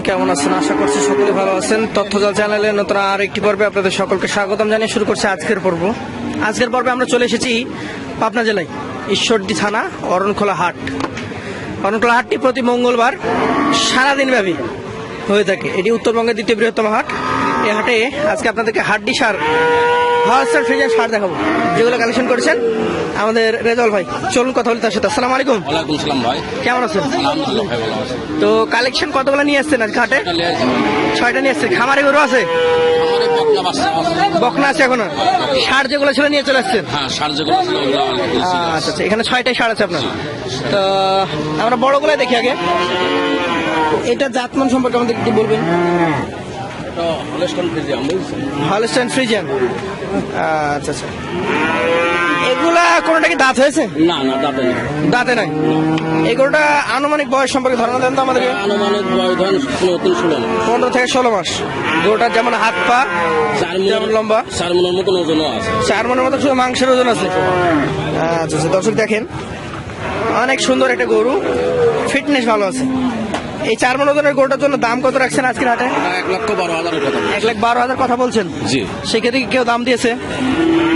কেমন আছেন? আশা সকলে ভালো নতুন পর্বে আপনাদের সকলকে স্বাগতম জানিয়ে শুরু করছে আজকের পর্ব। আজকের পর্বে আমরা চলে এসেছি পাবনা জেলায়, ঈশ্বরদী থানা, অরণখোলা হাট। অরণখোলা হাটটি প্রতি মঙ্গলবার সারাদিন ব্যাপী হয়ে থাকে। এটি উত্তরবঙ্গের দ্বিতীয় বৃহত্তম হাট। এই হাটে আজকে আপনাদেরকে হাড্ডি সার হলস্টার ফ্রিজের সার দেখাবো। যেগুলো কালেকশন করেছেন আমাদের রেজাল ভাই। চলুন কথা বলি তার সাথে। আসসালামু আলাইকুম। ওয়ালাইকুম সালাম ভাই। কেমন আছেন? আলহামদুলিল্লাহ ভাই ভালো আছে। তো কালেকশন কতগুলো নিয়ে আসছেন আসছি ভাই। ছয়টা নিয়ে আসছেন। খামারে গরু আছে? বকনা আছে। এখনও? ষাট যেগুলো ছিল নিয়ে চলে আসছেন? হ্যাঁ সার। আচ্ছা আচ্ছা। এখানে ছয়টাই ষাট আছে আপনার? তো আমরা বড়গুলো দেখি আগে। এটা জাতমান সম্পর্কে আমাদের একটু বলবেন। হলস্টাইন ফ্রিজিয়ান আচ্ছা আচ্ছা। এগুলা কোনোটা কি দাঁত হয়েছে? না না দাঁতে নাই। এই গরুটা আনুমানিক বয়স সম্পর্কে ধারণা দেন তো আমাদেরকে। আনুমানিক বয়স ধরেন নতুন ষোলো। পনেরো থেকে ষোলো মাস। গরুটার যেমন হাত পা চার যেমন লম্বা। চার মনের মতন আছে। চার মনের মতো শুধু মাংসের ওজন আছে। আচ্ছা আচ্ছা দর্শক দেখেন অনেক সুন্দর একটা গরু। ফিটনেস ভালো আছে। এই চার মন ওজনের গরুটার জন্য দাম কত রাখছেন আজকের হাটে? এক লক্ষ বারো হাজারের কথা এক লাখ বারো হাজার কথা বলছেন? জি। সেক্ষেত্রে কি কেউ দাম দিয়েছে?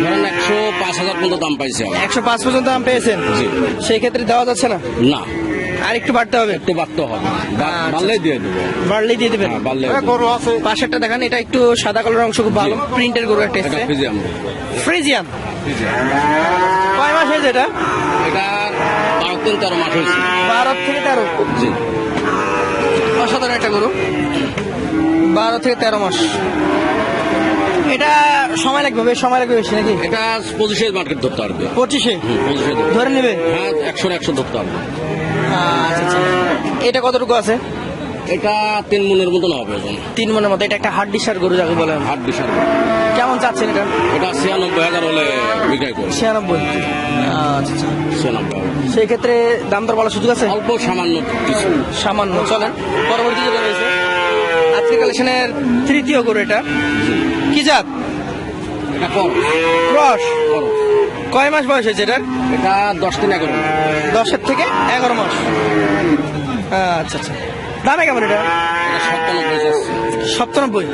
ধরেন একশো পাঁচ হাজার পর্যন্ত দাম পাইছে আমার। একশো পাঁচ পর্যন্ত দাম পেয়েছেন? জি। সেই ক্ষেত্রে দেওয়া যাচ্ছে না? না। আর একটু বাড়তে হবে? একটু বাড়তে হবে। বা- আচ্ছা। বাড়লেই দিয়ে দেবো। বাড়লেই দিয়ে দেবেন? হ্যাঁ, বাড়লেই গরু আছে। পাশেরটা দেখেন এটা একটু সাদা কালার অংশ খুব ভালো। প্রিন্টের গরু একটা এটা এসছে। Friesian Friesian? কয় মাস হয়েছে এটা? এটার বারো তিন তেরো মাস হয়েছে। বারো থেকে তেরো জি অসাধারণ একটা গরু বারো থেকে তেরো মাস। এটা সময় লাগবে বেশ সময় লাগবে বেশি নাকি? এটা পঁচিশে মার্কেট ধরতে পারবে। পঁচিশে? পঁচিশে ধরে নেবে? হ্যাঁ একশো একশো ধরতে পারবে। আচ্ছা আচ্ছা। এটা কতটুকু আছে? এটা তিন মনের মতন হবে ওজন। তিন মনের মতো এটা একটা হাড্ডি সার গরু যাকে বলে। হাট বিশাল কেমন চাচ্ছেন এটা? এটা ছিয়ানব্বই হাজার হলে বিক্রয় করবে। ছিয়ানব্বই? আচ্ছা আচ্ছা। ছিয়ানব্বই সেই ক্ষেত্রে দাম দর বলার সুযোগ আছে? অল্প সামান্য কিছু। সামান্য চলেন। পরবর্তী যেটা রয়েছে আজকে কালেকশনের তৃতীয় গরু এটা। কি জাত? ক্রস কয় মাস বয়স হয়েছে এটার? এটা দশ দিন এগারো দশের থেকে এগারো মাস। আচ্ছা আচ্ছা। দামে কেমন এটা? এটা সপ্তানব্বই সপ্তানব্বই।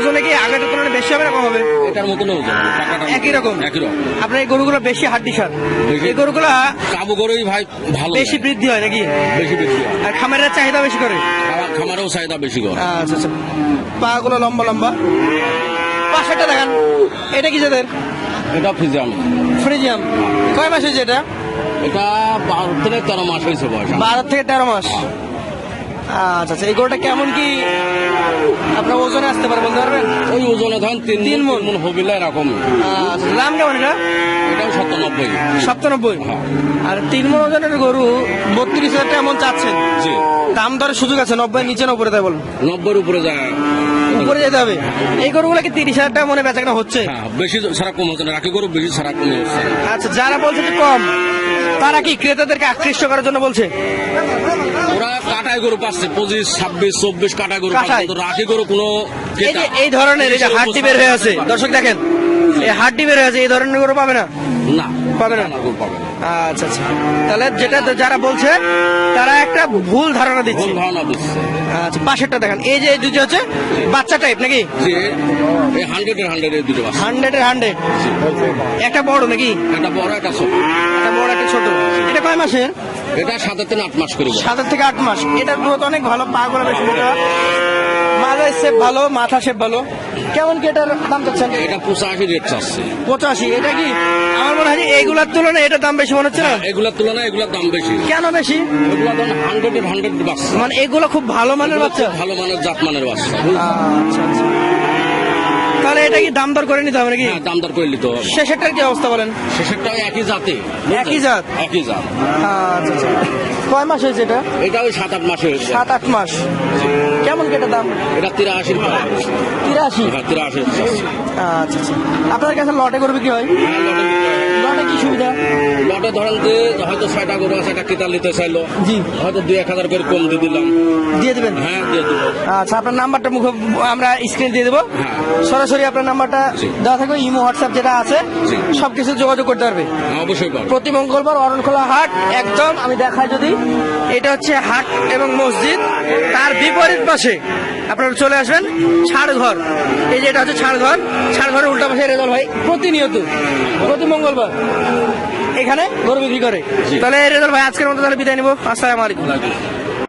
ওজনে কি আগের তুলনায় বেশি হবে না কম হবে? এটার মতন ওজন টাকাটা একই রকম? একই রকম। আপনার এই গরুগুলো বেশি হাড্ডি সার। এই গরুগুলা কাবু করেই ভাই ভালো বেশি বৃদ্ধি হয় নাকি? বেশি বেশি হয়। আর খামারের চাহিদা বেশি করে? খামারেও চাহিদা বেশি করে। আচ্ছা আচ্ছা। পা গুলো লম্বা লম্বা। পাশেরটা দেখান। এটা কি যাদের এটা ফিজিয়াম ফ্রিজিয়াম কয় মাস হয়েছে এটা? এটা বারো থেকে তেরো মাস হয়েছে বয়স বারো থেকে তেরো মাস। আচ্ছা আচ্ছা এই গরুটা কেমন কি? আপনার ওজনে আসতে পারে বলতে পারবেন? ওই ওজনে ধরেন তিন। মন এরকম। আচ্ছা দাম কেমন এটা? এটাও সত্তানব্বই সপ্তানব্বই হ্যাঁ। আর তিন মন ওজনের গরু বত্রিশ হাজার টাকা এমন চাচ্ছেন। জি। দাম দরের সুযোগ আছে নব্বই নিচে না উপরে তাই বলুন। নব্বইয়ের উপরে যায় উপরে যেতে হবে। এই গরুগুলো কি তিরিশ হাজার টাকা মনে বেচা হচ্ছে? হ্যাঁ বেশি ছাড়া কম হচ্ছে না। রাখি গরু বেশি কম হচ্ছে। আচ্ছা যারা বলছে যে কম তারা কি ক্রেতাদেরকে আকৃষ্ট করার জন্য বলছে? কাটায় গরু পাচ্ছে পঁচিশ ছাব্বিশ চব্বিশ কাটায় গরু পাচ্ছে রাখি গরু কোনো এই ধরনের এই যে হাড্ডি বের হয়ে আছে দর্শক দেখেন এই হাড্ডি বের হয়ে আছে এই ধরনের গরু পাবে না? না। পাবে না? পাবে আচ্ছা আচ্ছা। তাহলে যেটা যারা বলছে তারা একটা ভুল ধারণা দিচ্ছে। ভুল ধারণা দিচ্ছে। আচ্ছা পাশেরটা দেখেন। এই যে এই দুটো হচ্ছে বাচ্চা টাইপ নাকি? এই হান্ড্রেডের দুটো বাচ্চা। হান্ড্রেডের হান্ড্রেড একটা বড় নাকি? একটা বড় একটা ছোট। একটা বড় একটা ছোট। এটা কয় মাসের? এটা সাতের থেকে আট মাস করে। সাতের থেকে আট মাস। এটার গ্রোথ অনেক ভালো পা গুলো বেশ মোটা মাথার শেপ ভালো মাথা শেপ ভালো। কেমন কি এটার দাম চাচ্ছেন? এটা পঁচাশি রেট চাচ্ছে। পঁচাশি এটা কি? আমার মনে হয় যে এইগুলার তুলনায় এটার দাম বেশি মনে হচ্ছে না? এগুলার তুলনায় এগুলার দাম বেশি। কেন বেশি? এগুলা ধরুন হান্ড্রেডের হান্ড্রেড বাচ্চা মানে এগুলো খুব ভালো মানের বাচ্চা? ভালো মানের জাত মানের বাচ্চা। আচ্ছা আচ্ছা। তাহলে এটা কি দাম দর করে নিতে হবে নাকি? হ্যাঁ দাম দর করে নিতে হবে। শেষেরটার কি অবস্থা বলেন? শেষেরটাও একই জাতে। একই জাত? একই জাত। আচ্ছা আচ্ছা। কয় মাস হয়েছে এটা? এটা ওই সাত আট মাসে হয়েছে। সাত আট মাস। কেমন কি এটা দাম? এটা তিরাশির। তিরাশি? হ্যাঁ তিরাশি। আচ্ছা আচ্ছা। আপনার কাছে লটে করে বিক্রি হয়? হ্যাঁ, লটে হয়। লটে কি সুবিধা? লটে ধরেন যে হয়তো ছয়টা গরু আছে একটা কেতাল নিতে চাইলো। জি। হয়তো দুই এক হাজার করে কম দিয়ে দিলাম। দিয়ে দেবেন? হ্যাঁ দিয়ে দিবো আচ্ছা আপনার নাম্বারটা মুখ আমরা স্ক্রিন দিয়ে দেবো। হ্যাঁ। সরাসরি আপনার নাম্বারটা দেওয়া থাকবে ইমো হোয়াটসঅ্যাপ যেটা আছে। সবকিছু যোগাযোগ করতে পারবে। অবশ্যই প্রতি মঙ্গলবার অরণখোলা হাট একদম আমি দেখাই যদি এটা হচ্ছে হাট এবং মসজিদ। তার বিপরীত পাশে আপনারা চলে আসবেন ছাড় ঘর এই যে এটা হচ্ছে ছাড় ঘর ছাড় ঘরের উল্টা পাশে রেজাল ভাই প্রতিনিয়ত প্রতি মঙ্গলবার এখানে গরু বিক্রি করে। তাহলে রেজাল ভাই আজকের মতো তাহলে বিদায় নিবো। আসসালামু আলাইকুম।